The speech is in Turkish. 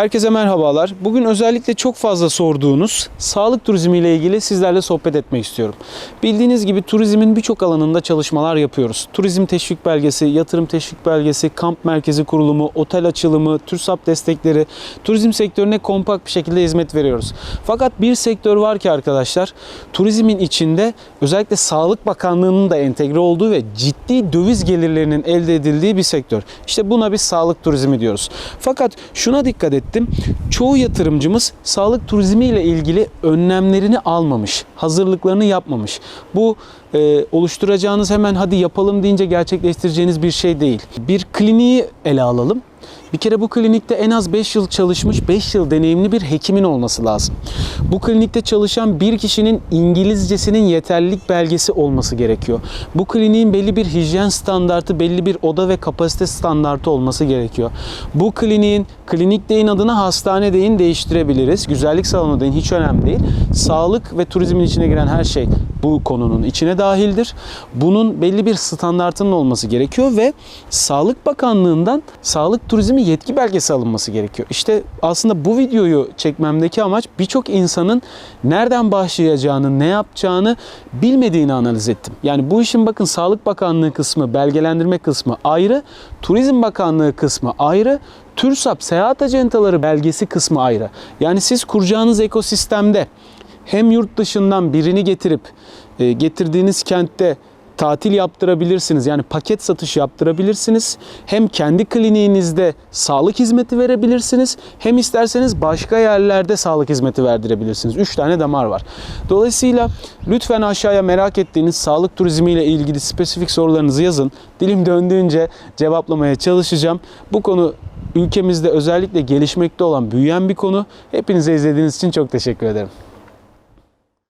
Herkese merhabalar. Bugün özellikle çok fazla sorduğunuz sağlık turizmi ile ilgili sizlerle sohbet etmek istiyorum. Bildiğiniz gibi turizmin birçok alanında çalışmalar yapıyoruz. Turizm teşvik belgesi, yatırım teşvik belgesi, kamp merkezi kurulumu, otel açılımı, TÜRSAP destekleri, turizm sektörüne kompakt bir şekilde hizmet veriyoruz. Fakat bir sektör var ki arkadaşlar, turizmin içinde özellikle Sağlık Bakanlığı'nın da entegre olduğu ve ciddi döviz gelirlerinin elde edildiği bir sektör. İşte buna biz sağlık turizmi diyoruz. Fakat şuna dikkat ettim. Çoğu yatırımcımız sağlık turizmi ile ilgili önlemlerini almamış, hazırlıklarını yapmamış. Bu e, oluşturacağınız hemen hadi yapalım deyince gerçekleştireceğiniz bir şey değil. Bir kliniği ele alalım. Bir kere bu klinikte en az 5 yıl çalışmış, 5 yıl deneyimli bir hekimin olması lazım. Bu klinikte çalışan bir kişinin İngilizcesinin yeterlilik belgesi olması gerekiyor. Bu kliniğin belli bir hijyen standartı, belli bir oda ve kapasite standartı olması gerekiyor. Bu kliniğin, klinik deyin adına hastane deyin değiştirebiliriz. Güzellik salonu deyin hiç önemli değil. Sağlık ve turizmin içine giren her şey bu konunun içine dahildir. Bunun belli bir standartının olması gerekiyor ve Sağlık Bakanlığı'ndan sağlık turizmi yetki belgesi alınması gerekiyor. İşte aslında bu videoyu çekmemdeki amaç birçok insanın nereden başlayacağını, ne yapacağını bilmediğini analiz ettim. Yani bu işin bakın Sağlık Bakanlığı kısmı, belgelendirme kısmı ayrı, Turizm Bakanlığı kısmı ayrı, TÜRSAP seyahat acentaları belgesi kısmı ayrı. Yani siz kuracağınız ekosistemde hem yurt dışından birini getirip e, getirdiğiniz kentte tatil yaptırabilirsiniz. Yani paket satış yaptırabilirsiniz. Hem kendi kliniğinizde sağlık hizmeti verebilirsiniz. Hem isterseniz başka yerlerde sağlık hizmeti verdirebilirsiniz. 3 tane damar var. Dolayısıyla lütfen aşağıya merak ettiğiniz sağlık turizmi ile ilgili spesifik sorularınızı yazın. Dilim döndüğünce cevaplamaya çalışacağım. Bu konu ülkemizde özellikle gelişmekte olan büyüyen bir konu. Hepinize izlediğiniz için çok teşekkür ederim.